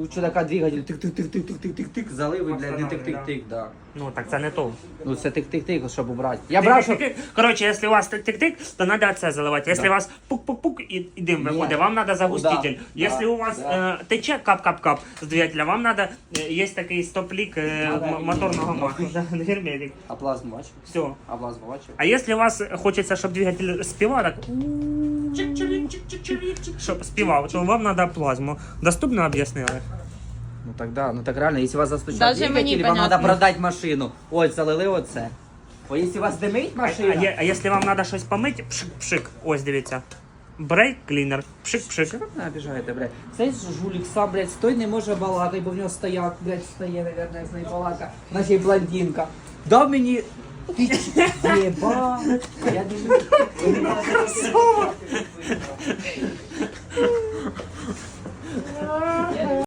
Лучше така двигатель, тик-тик-тик-тик-тик-тик-тик, залив і, блядь, не тик-тик-тик, да. Ну так це не то. Ну це тик-тик-тик, щоб убрати. Я брав, щоб... Коротше, якщо у вас тик-тик-тик, то треба це заливати. Якщо у вас пук-пук-пук і, і дим виходить, вам треба загуститель. Да, Якщо у вас да. е, тече кап-кап-кап з двигателя, вам треба, є такий стоп-лік е, Да, да, м- моторного масла. Да, Герметик. А плазму бачив? Все. А плазму бачив? А якщо у вас хочеться, щоб двигатель співав, так щоб співав, то вам треба плазму. Доступно об'яснили? Ну так да, ну так реально, якщо вас застучать Даже мені вам понятно. треба продати машину. Ось, залили оце. Бо якщо вас димить А, машина... є- а якщо вам треба щось помити, пшик-пшик, ось дивіться. Брейк клінер, пшик-пшик. Що ви мене обіжаєте, блядь? Цей ж жулік сам, блядь, стой не може балакати, бо в нього стояк, блядь, стає, наверное, з неї балака. Наче й блондинка. Дав мені... Ти єба. Я не